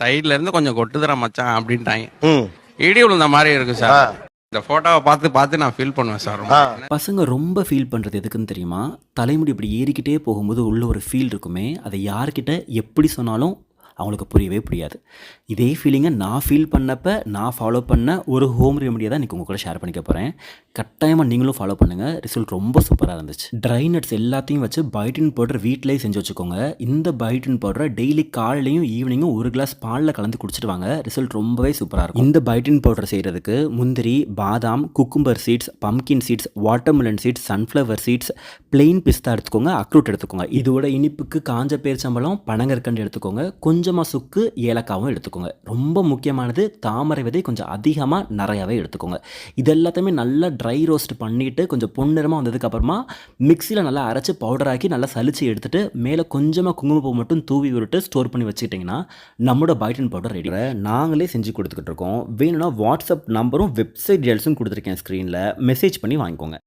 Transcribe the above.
சைடுல இருந்து கொஞ்சம் கொட்டுதுற மச்சான் அப்படின்ட்டாங்க. ம். இடி விழுந்த மாதிரி இருக்கு சார். இந்த போட்டோவை பார்த்து பார்த்து நான் ஃபீல் பண்ணுவேன் சார் ரொம்ப. பசங்க ரொம்ப ஃபீல் பண்ணுறது எதுக்குன்னு தெரியுமா? தலைமுடி இப்படி ஏறிக்கிட்டே போகும்போது உள்ள ஒரு ஃபீல் இருக்குமே. அதை யார்கிட்ட எப்படி சொன்னாலும் அவங்களுக்கு புரியவே புரியாது. இதே ஃபீலிங்கை நான் ஃபீல் பண்ணப்போ நான் ஃபாலோ பண்ண ஒரு ஹோம் ரெமடியை தான் இன்றைக்கி உங்கள் கூட ஷேர் பண்ணிக்க போகிறேன் கட்டாயமாக நீங்களும் ஃபாலோ பண்ணுங்கள் ரிசல்ட் ரொம்ப சூப்பராக இருந்துச்சு. ட்ரை நட்ஸ் எல்லாத்தையும் வச்சு பைட்டின் பவுடர் வீட்டிலேயே செஞ்சு வச்சுக்கோங்க. இந்த பைட்டின் பவுடரை டெய்லி காலையிலையும் ஈவினிங்கும் ஒரு கிளாஸ் பாலில் கலந்து குடிச்சிட்டு வாங்க. ரிசல்ட் ரொம்பவே சூப்பராக இருக்கும். இந்த பைட்டின் பவுடர் செய்கிறதுக்கு முந்திரி பாதாம் cucumber seeds pumpkin seeds watermelon seeds sunflower seeds plain பிஸ்தா எடுத்துக்கோங்க. அக்ரூட் எடுத்துக்கோங்க. இதோட இனிப்புக்கு காஞ்ச பேரிச்சம்பழம் பனங்கற்கண்டு எடுத்துக்கோங்க. கொஞ்சம் கொஞ்சமாக சுக்கு ஏலக்காவும் எடுத்துக்கோங்க. ரொம்ப முக்கியமானது தாமரை விதை கொஞ்சம் அதிகமாக நிறையாவே எடுத்துக்கோங்க. இது எல்லாத்தையுமே நல்லா ட்ரை ரோஸ்ட் பண்ணிவிட்டு கொஞ்சம் பொன்னிறமாக வந்ததுக்கப்புறமா மிக்சியில் நல்லா அரைச்சி பவுடராக்கி நல்லா சலிச்சு எடுத்துகிட்டு மேலே கொஞ்சமாக குங்குமப்பூ மட்டும் தூவி விட்டு ஸ்டோர் பண்ணி வச்சுக்கிட்டிங்கன்னா நம்மளோட பைட்டன் பவுடர் ரெடி நாங்களே செஞ்சு கொடுத்துக்கிட்டு இருக்கோம். வேணும்னா வாட்ஸ்அப் நம்பரும் வெப்சைட் டீடைல்ஸும் கொடுத்துருக்கேன் ஸ்க்ரீனில் மெசேஜ் பண்ணி வாங்கிக்கோங்க.